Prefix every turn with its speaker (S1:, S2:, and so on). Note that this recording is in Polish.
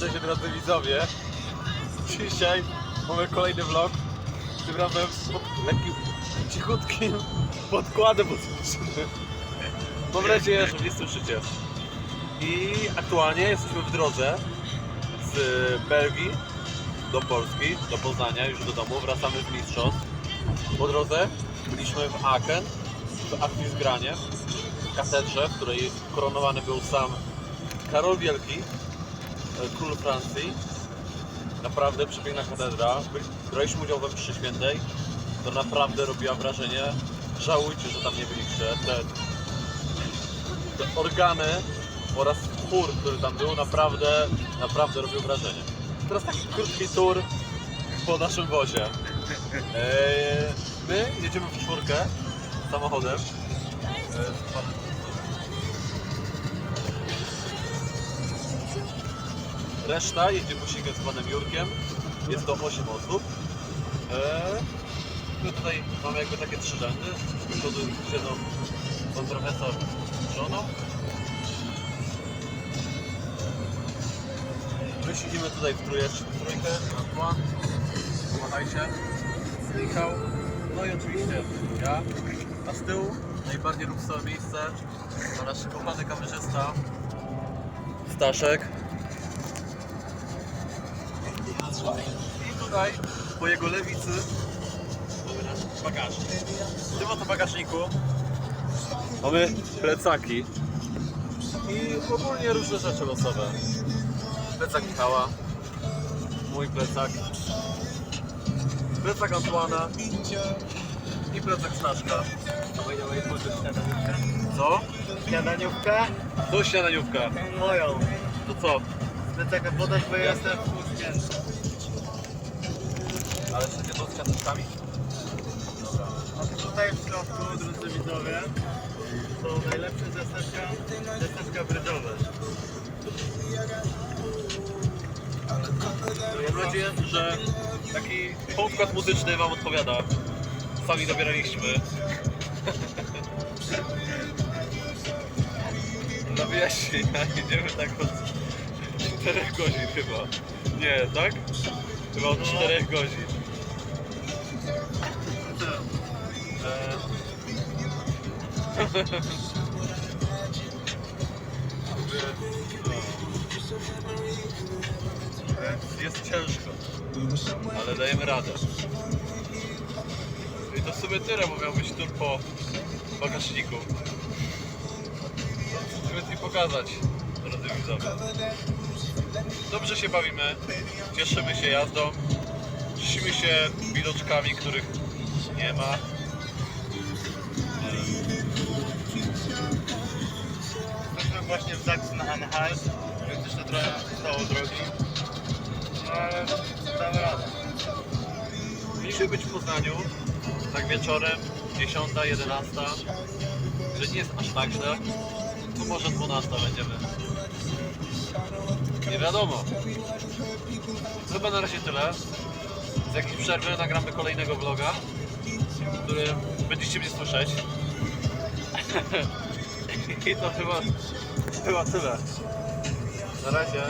S1: Cześć drodzy widzowie. Dzisiaj mamy kolejny vlog. Tym razem z lekkim, cichutkim podkładem muzycznym. Mam nadzieję, że mnie słyszycie. I aktualnie jesteśmy w drodze z Belgii do Polski, do Poznania, już do domu. Wracamy z mistrzostw. Po drodze byliśmy w Aachen, w Achwizgranie, w katedrze, w której koronowany był sam Karol Wielki, król Francji. Naprawdę przepiękna katedra. Braliśmy udział we mszy świętej. To naprawdę robiła wrażenie. Żałujcie, że tam nie byliście. Te, te organy oraz chór, który tam był, naprawdę, naprawdę robił wrażenie. Teraz taki krótki tour po naszym wozie. Eee, my jedziemy w czwórkę samochodem. Reszta jedzie busikiem z panem Jurkiem. Jest to 8 osób. Eee, my tutaj mamy jakby takie trzy rzędy. Przodu siedzą pan profesor z żoną. My siedzimy tutaj w, trójkę, w trójkę, Antoine, pomagajcie, Michał, no i oczywiście ja. A z tyłu najbardziej luksusowe miejsce nasz kochany kamerzysta Staszek. I tutaj po jego lewicy mamy nasz bagażnik. W tym oto bagażniku mamy plecaki i ogólnie różne rzeczy losowe. Plecak Michała, mój plecak, plecak Antoana i plecak Staszka. Co?
S2: Śniadaniówkę?
S1: To śniadaniówka.
S2: Moją.
S1: To co?
S2: Plecaka podasz, bo ja jestem wkurwiony.
S1: Ale wszystkie to z ciasteczkami? Dobra.
S2: A tutaj w środku, drodzy widzowie, są najlepsze zestawka, zestawka brydżowe.
S1: Mam nadzieję, że taki podkład muzyczny Wam odpowiada. Sami dobieraliśmy. Na wyjaśnienia jedziemy tak od 4 godzin chyba. Nie, tak? Chyba od 4 godzin. Eee, Jest ciężko, ale dajemy radę. I to w sumie tyle, bo miał być tur po bagażniku. Chcemy Ci pokazać, drodzy widzowie. Dobrze się bawimy, cieszymy się jazdą, cieszymy się widoczkami, których nie ma.
S2: Jesteśmy właśnie w Sachsen-Anhalt, więc jeszcze trochę zostało drogi. No ale damy radę.
S1: Być w Poznaniu, tak wieczorem, 10, 11, że nie jest aż tak źle. Tu może 12 będziemy. Nie wiadomo. Chyba na razie tyle. Z jakiejś przerwy nagramy kolejnego vloga, w którym będziecie mnie słyszeć. I to chyba, chyba tyle. Na razie.